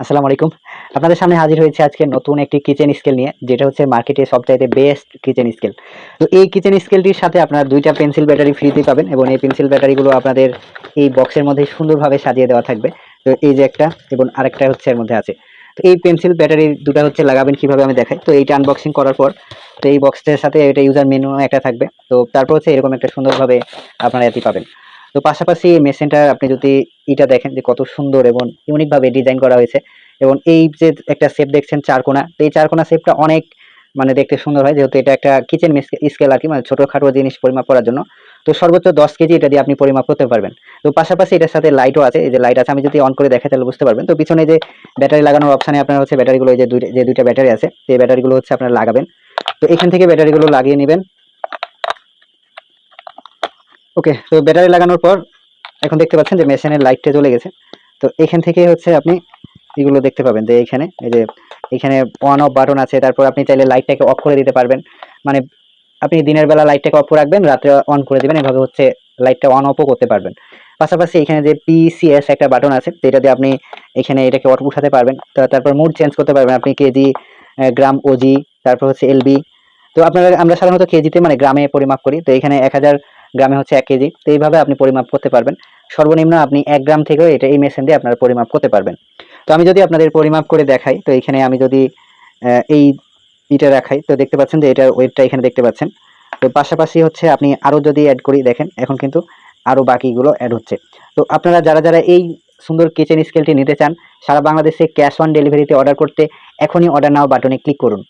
আসসালামু আলাইকুম। আপনাদের সামনে হাজির হয়েছে আজকে নতুন একটি কিচেন স্কেল নিয়ে, যেটা হচ্ছে মার্কেটে সবচাইতে বেস্ট কিচেন স্কেল তো এই কিচেন স্কেলটির সাথে আপনারা দুইটা পেন্সিল ব্যাটারি ফ্রিতে পাবেন এবং এই পেন্সিল ব্যাটারিগুলো আপনাদের এই বক্সের মধ্যে সুন্দরভাবে সাজিয়ে দেওয়া থাকবে। তো এই যে একটা এবং আরেকটা হচ্ছে এর মধ্যে আছে। তো এই পেন্সিল ব্যাটারি দুটো হচ্ছে লাগাবেন কীভাবে আমি দেখাই। তো এইটা আনবক্সিং করার পর, তো এই বক্সটার সাথে এটা ইউজার মেনু একটা থাকবে। তো তারপর হচ্ছে এরকম একটা সুন্দরভাবে আপনারা এটি পাবেন। তো পাশাপাশি মেশিনটা আপনি যদি এটা দেখেন যে কত সুন্দর এবং ইউনিকভাবে ডিজাইন করা হয়েছে এবং এই যে একটা শেপ দেখছেন চারকোনা তো এই চারকোনা শেপটা অনেক মানে দেখতে সুন্দর হয় যেহেতু এটা একটা কিচেন স্কেল আর কি মানে ছোটোখাটো জিনিস পরিমাপ করার জন্য। তো সর্বোচ্চ দশ কেজি এটা দিয়ে আপনি পরিমাপ করতে পারবেন। তো পাশাপাশি এটার সাথে লাইটও আছে, এই যে লাইট আছে আমি যদি অন করে দেখাই তাহলে বুঝতে পারবেন। তো পিছনে যে ব্যাটারি লাগানোর অপশানে আপনার হচ্ছে ব্যাটারিগুলো যে দুইটা যে দুইটা ব্যাটারি আছে এই ব্যাটারিগুলো হচ্ছে আপনারা লাগাবেন। তো এখান থেকে ব্যাটারিগুলো লাগিয়ে নেবেন। ওকে তো ব্যাটারি লাগানোর পর এখন দেখতে পাচ্ছেন যে মেশিনের লাইটটা চলে গেছে। তো এখান থেকে হচ্ছে আপনি এগুলো দেখতে পাবেন যে এখানে, এই যে এখানে অন অফ বাটন আছে, তারপর আপনি চাইলে লাইটটাকে অফ করে দিতে পারবেন। মানে আপনি দিনের বেলা লাইটটাকে অফ রাখবেন, রাত্রে অন করে দিবেন, এভাবে হচ্ছে লাইটটা অন অফও করতে পারবেন। পাশাপাশি এখানে যে পিসিএস একটা বাটন আছে, যেটা দিয়ে আপনি এখানে এটাকে অট উঠাতে পারবেন। তারপর মুড চেঞ্জ করতে পারবেন। আপনি কেজি গ্রাম ওজি তারপর হচ্ছে এলবি তো আপনারা, আমরা সাধারণত কেজিতে মানে গ্রামে পরিমাপ করি। তো এখানে এক হাজার গ্রামে হচ্ছে এক কেজি। তো এইভাবে আপনি পরিমাপ করতে পারবেন। সর্বনিম্ন আপনি এক গ্রাম থেকেও এটা এই মেশিন দিয়ে আপনারা পরিমাপ করতে পারবেন। তো আমি যদি আপনাদের পরিমাপ করে দেখাই, তো এখানে আমি যদি এই ইটা রাখাই তো দেখতে পাচ্ছেন যে এটার ওয়েটটা এখানে দেখতে পাচ্ছেন। তো পাশাপাশি হচ্ছে আপনি আরও যদি অ্যাড করি, দেখেন এখন কিন্তু আরও বাকিগুলো অ্যাড হচ্ছে। তো আপনারা যারা যারা এই সুন্দর কিচেন স্কেলটি নিতে চান, সারা বাংলাদেশে ক্যাশ অন ডেলিভারিতে অর্ডার করতে এখনই অর্ডার নাও বাটনে ক্লিক করুন।